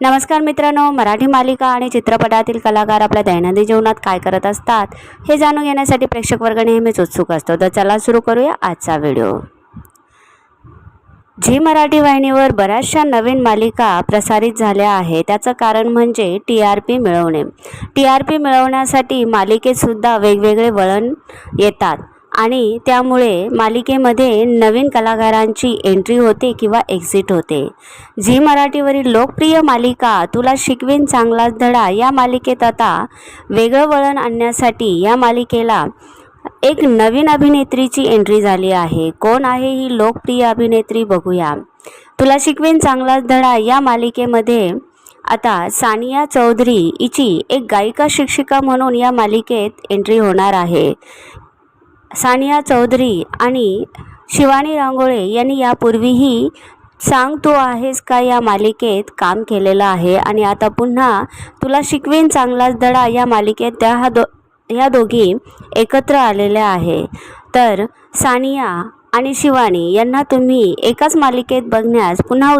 नमस्कार मित्रांनो मराठी मालिका आणि चित्रपटातील कलाकार आपल्या दैनंदिन जीवनात काय करत असतात हे जाणून घेण्यासाठी प्रेक्षक वर्ग नेहमीच उत्सुक असतो. तर चला सुरू करूया आजचा व्हिडिओ. झी मराठी वाहिनीवर बऱ्याचशा नवीन मालिका प्रसारित झाल्या आहेत. त्याचं कारण म्हणजे टी आर पी मिळवणे. टी आर पी मिळवण्यासाठी मालिकेतसुद्धा वेगवेगळे वळण येतात. आणि त्यामुळे मालिकेमध्ये नवीन कलाकारांची एंट्री होते किंवा एक्झिट होते. झी मराठीवरील लोकप्रिय मालिका तुला शिकवीन चांगलाच धडा या मालिकेत आता वेगळं वळण आणण्यासाठी या मालिकेला एक नवीन अभिनेत्रीची एंट्री झाली आहे. कोण आहे ही लोकप्रिय अभिनेत्री बघूया. तुला शिकवेन चांगलाच धडा या मालिकेमध्ये आता सानिया चौधरी हिची एक गायिका शिक्षिका म्हणून या मालिकेत एंट्री होणार आहे. सानिया चौधरी आणि शिवानी रांगोळे यांनी यापूर्वीही सांग तू आहेस का या मालिकेत काम केलेलं आहे? आणि आता पुन्हा तुला शिकवेन चांगलाच धडा या मालिकेत त्या हा दो ह्या दोघी एकत्र आलेल्या आहे. तर सानिया आणि शिवानी यांना तुम्ही एकाच मालिकेत बघण्यास पुन्हा